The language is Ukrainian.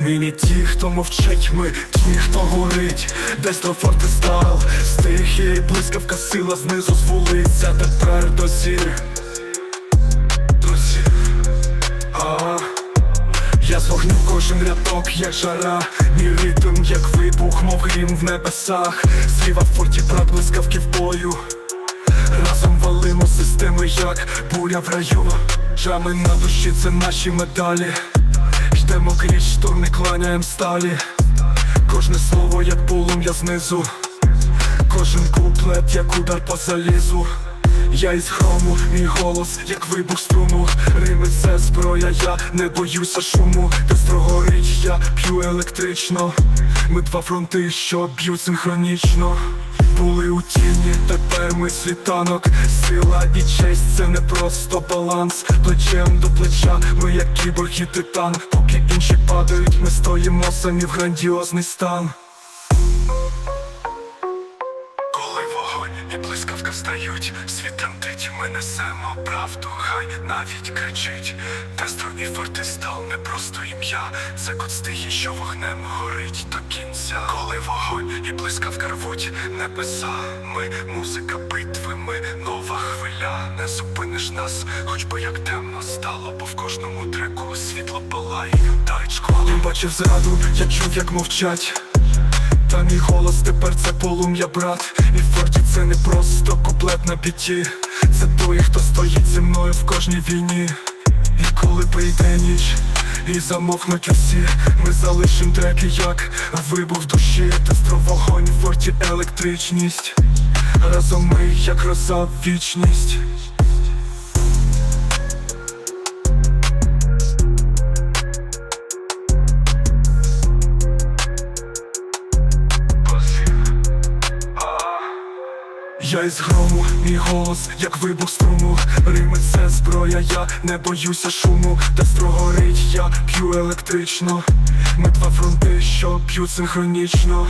Ми ті, хто мовчать, ми ті, хто горить, Дестро форти стал, стихії, блискавка сила знизу звулиться, тепер до зір. До зір. А, я з вогню кожен рядок, як жара, мій ритм, як вибух, мов грім в небесах, зліва в форті брат блискавки в бою. Разом валимо системи, як буря в раю. Жами на душі це наші медалі. Йдемо крізь штурм, не кланяєм сталі. Кожне слово, як полум'я знизу. Кожен куплет, як удар по залізу. Я із хрому, мій голос, як вибух струну. Рими це зброя, я не боюся шуму. Дестро горить, я п'ю електрично. Ми два фронти, що б'ють синхронічно. Були у тіні, тепер ми світанок. Сила і честь це не просто баланс. Плечем до плеча, ми як кіборг і титан. Поки інші падають, ми стоїмо самі в грандіозний стан. Коли вогонь і блискавка світ тремтить, ми несемо правду, хай навіть кричить. Дестро і фортистал не просто ім'я, це код що вогнем горить до кінця. Коли вогонь і блискавка рвуть небеса, ми музика битви, ми нова хвиля. Не зупиниш нас, хоч би як темно стало, бо в кожному треку світло палає, дарить школу. Бачив зраду, я чув, як мовчать. Та мій голос тепер це полум'я, брат. І в форті це не просто куплет на біті. Це той, хто стоїть зі мною в кожній війні. І коли прийде ніч і замовкнуть усі Ми залишим треки, як вибух душі. Тестро вогонь в форті електричність. Разом ми, як роза вічність Я із грому, мій голос, як вибух струму Рими це зброя, я не боюся шуму. Та горить, я п'ю електрично. Ми два фронти, що п'ють синхронічно